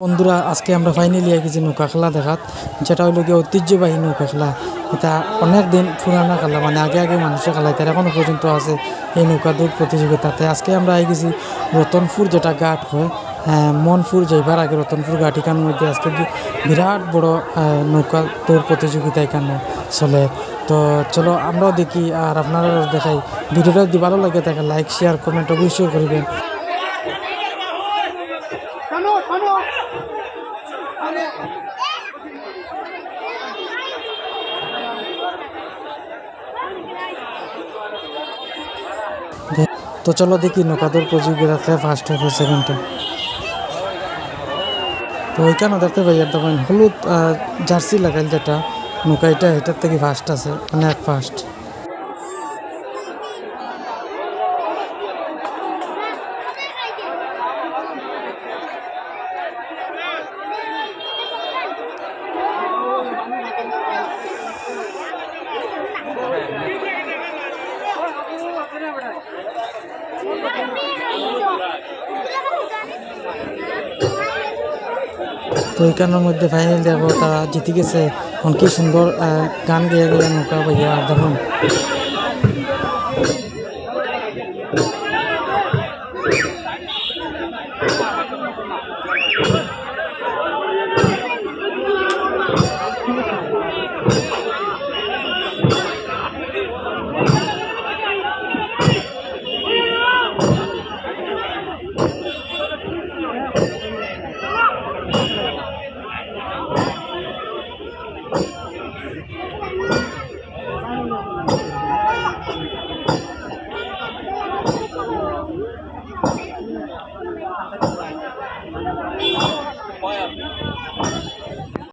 বন্ধুরা, আজকে আমরা ফাইনালি গেছি নৌকা খেলা দেখাত, যেটা হইল গিয়ে ঐতিহ্যবাহী নৌকা খেলা এটা অনেক দিন পুরানা খেলা মানে আগে আগে মানুষে খেলায় তার এখনও পর্যন্ত আছে এই নৌকা দৌড় প্রতিযোগিতাতে। আজকে আমরা আই গেছি রতনপুর, যেটা ঘাট হয় মনপুর যাইবার আগে রতনপুর ঘাট এখানের মধ্যে। আজকে বিরাট বড় নৌকা দৌড় প্রতিযোগিতা এখানে চলে। তো চলো আমরাও দেখি, আর আপনারাও দেখাই। ভিডিওটা যদি ভালো লাগে তাকে লাইক শেয়ার কমেন্ট অবশ্যই করবেন। তো চলো দেখি নৌকাদৌড় প্রতিযোগিতাতে ফার্স্ট হবে সেকেন্ডে তো ওইখানে দেখতে পাই তখন হলুদ জার্সি লাগাইল যেটা, নৌকা এটা, এটার থেকে ফার্স্ট আছে অনেক ফার্স্ট তো এখানের মধ্যে ফাইনাল দেব তারা জিতে গেছে। এখন কি সুন্দর গান গিয়ে গেলে নৌকা বাইয়া ধরুন।